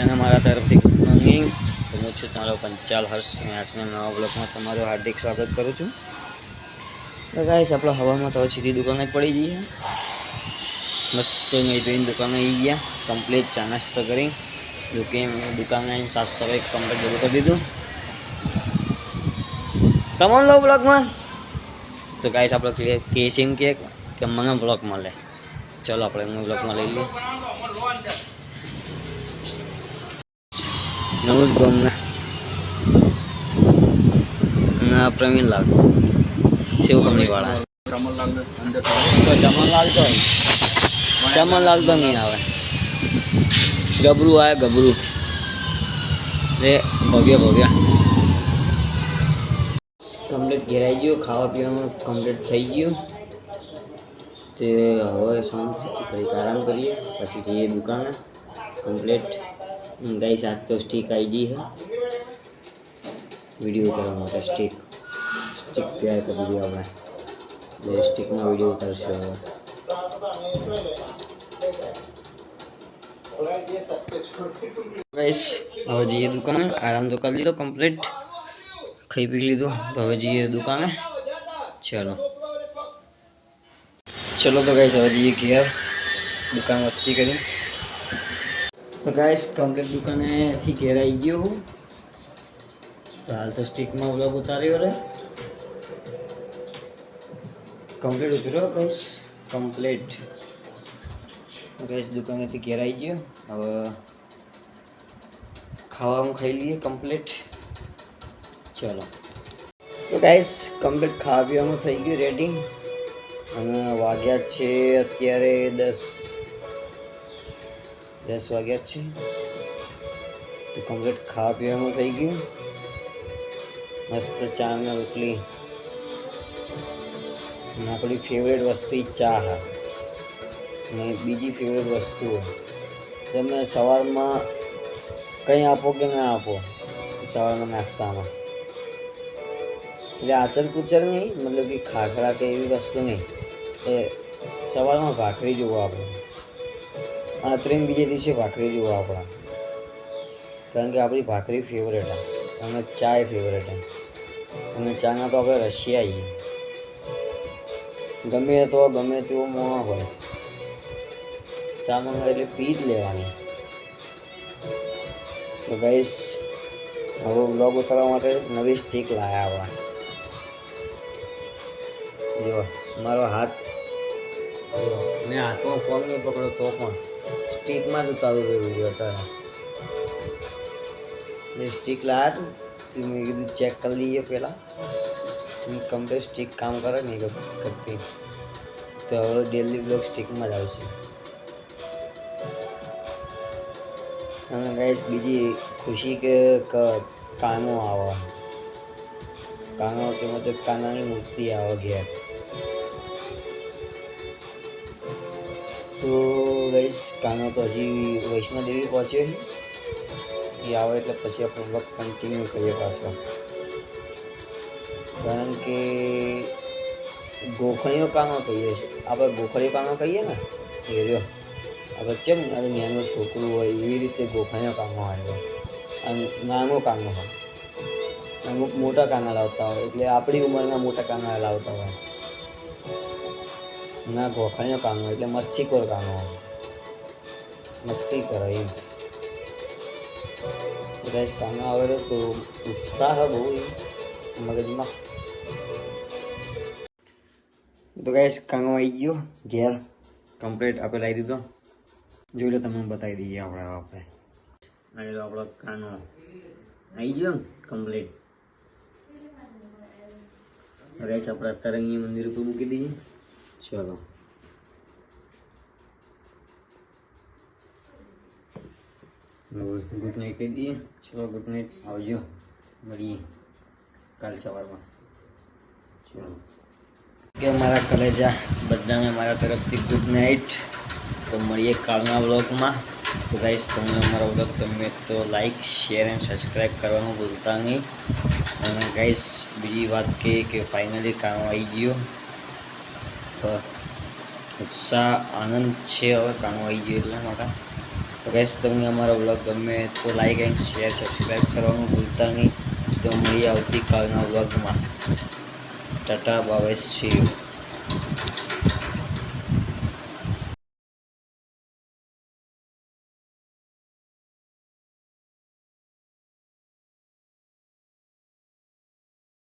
બધાને મારા તરફથી ગુડ મોર્નિંગ હું છું તમારો પંચાલ હર્ષ. અને આજના નવા બ્લોગમાં તમારું હાર્દિક સ્વાગત કરું છું. તો ગાઈસ આપણે હવામાં તો સીધી દુકાને જ પડી જઈએ મસ્ત મેં જોઈને દુકાને આવી ગયા. કમ્પ્લીટ ચા નાસ્તો કરી. દુકાન દુકાને આવીને સાફ સફાઈ કમ્પ્લીટ બધું કરી દીધું. કમોન લો બ્લોગમાં તો ગાઈસ આપણે કેસિંગ કે કે મને બ્લોગ મળે. ચલો આપણે હું બ્લોગમાં લઈ લઈએ. નવું ગમના ના પ્રવીણલાલ શિવ કંપનીવાળા તો ચમનલાલ તો ચમનલાલ તો નહીં આવે ગબરું આવે ગબરું એ ભવ્ય ભવ્ય કમ્પ્લીટ ઘેરાઈ ગયું ખાવા પીવાનું કમ્પ્લીટ થઈ ગયું તે હવે શાંતિથી ઘડીક આરામ કરીએ પછી જઈએ દુકાને કમ્પ્લીટ ગઈ સાત તો સ્ટીક આવી ગઈ છે વીડિયો ઉતારવા માટે સ્ટીક સ્ટીક તૈયાર કરી દીધી આપણે એટલે સ્ટીકમાં વીડિયો ઉતારશે હવે ગાઈસ હવે જઈએ દુકાને આરામ તો કરી લીધો કમ્પ્લીટ ખાઈ પી લીધું તો હવે જઈએ દુકાને ચલો ચલો તો ગાઈસ હવે જઈએ ઘેર દુકાન વસ્તી કરી તો ગાઈસ કમ્પ્લીટ દુકાનેથી ઘેરાઈ ગયો હું. તો હાલ તો સ્ટીકમાં બ્લોગ ઉતાર્યો રે. કમ્પ્લીટ ઉતર્યો ગાઈસ કમ્પ્લીટ ગાઈસ દુકાનેથી ઘેરાઈ ગયો. હવે ખાવાનું ખાઈ લઈએ કમ્પ્લીટ ચલો. તો ગાઈસ કમ્પ્લીટ ખાવા પીવાનું થઈ ગયું રેડી અને વાગ્યા છે અત્યારે દસ દસ વાગ્યા છે તો કમ્પ્લીટ ખાવા પીવાનું થઈ ગયું મસ્ત ચા ને રોટલી અને આપણી ફેવરેટ વસ્તુ ઈ ચા હા અને બીજી ફેવરેટ વસ્તુ તમે સવારમાં કંઈ આપો કે ના આપો સવારમાં નાસ્તામાં એટલે આચર કુચર નહીં મતલબ કે ખાખરા કે એવી વસ્તુ નહીં એ સવારમાં ભાખરી જુઓ આપણે આ ત્રણ બીજે દિવસે ભાખરી જોવા આપણા. કારણ કે આપણી ભાખરી ફેવરેટ હા અને ચા એ ફેવરેટ અને ચાના તો આપણે રશિયા આવીએ ગમે તો, ગમે તેવો મોણા હોય. ચા એટલે પી જ લેવાની. તો ગાઈસ હવે બ્લોગ ઉતારવા માટે નવી સ્ટીક લાયા આવા જો, મારો હાથ મેં હાથમાં ફોન નહીં પકડ્યો તો પણ સ્ટીકમાં જ ઉતારું રહ્યું અત્યારે. એટલે સ્ટીક લાયા તું કે મેં કીધું ચેક કરી લઈએ પહેલાં. કમ્પ્લીટ સ્ટીક કામ કરે નહીં કરતી. તો હવે ડેલી બ્લોગ સ્ટીકમાં જ આવશે અને ગાઈસ બીજી ખુશી કે, કાનો આવે. કાનો કે મતલબ કાનાની મૂર્તિ આવે ઘેર. તો ગઈશ કાનો તો હજી વૈષ્ણોદેવી પહોંચ્યો છે એ આવે એટલે પછી આપણે બ્લોગ કન્ટિન્યુ કરીએ પાછો. કારણ કે ગોખણીઓ કાનો કહીએ છીએ આપણે ગોખણીઓ કાનો કહીએ ને, એ રહ્યો. આપણે કેમ અરે નાનું છોકરું હોય, એવી રીતે ગોખણીઓ કાનો આવ્યો. અને નાનો કાનો હોય. અમુક મોટા કાના લાવતા હોય, એટલે આપણી ઉંમરના મોટા કાના લાવતા હોય. ના ગોખણીઓ કાનો એટલે મસ્તીખોર કાનો મસ્તી કરે એમ. ગાઈસ કાનો આવેલો તો ઉત્સાહ બહુ મગજમાં. તો ગાઈસ કાનો આવી ગયો, ઘેર કમ્પ્લીટ આપણે લાવી દીધો. જોઈ લો તમને બતાવી દઈએ આપણે આપણે આવી લો આપણો કાનો આવી ગયો કમ્પ્લીટ ગાઈસ આપણે તરંગી મંદિર ઉપર મૂકી દઈએ. ચલો. ગુડ નાઇટ કહી દઈએ. ચલો ગુડ નાઇટ આવજો. મળીએ કાલ સવારમાં. ચલો. કે મારા કલેજા બધાને મારા તરફથી ગુડ નાઇટ તો મળીએ કાલના બ્લોગમાં તો ગાઈસ તમને અમારો બ્લોગ ગમે તો લાઈક શેર એન્ડ સબસ્ક્રાઈબ કરવાનું ભૂલતા નહીં. અને ગાઈસ બીજી વાત કે કે ફાઇનલી કામ આવી ગયો. ઉત્સાહ, આનંદ છે હવે કામ આવી ગયો એટલા માટે. તો ગેસ તમને અમારો બ્લોગ ગમે તો લાઈક એન્ડ શેર સબસ્ક્રાઈબ કરવાનું ભૂલતા નહીં. તો મળીએ આવતીકાલના બ્લોગમાં ટાટા સી યુ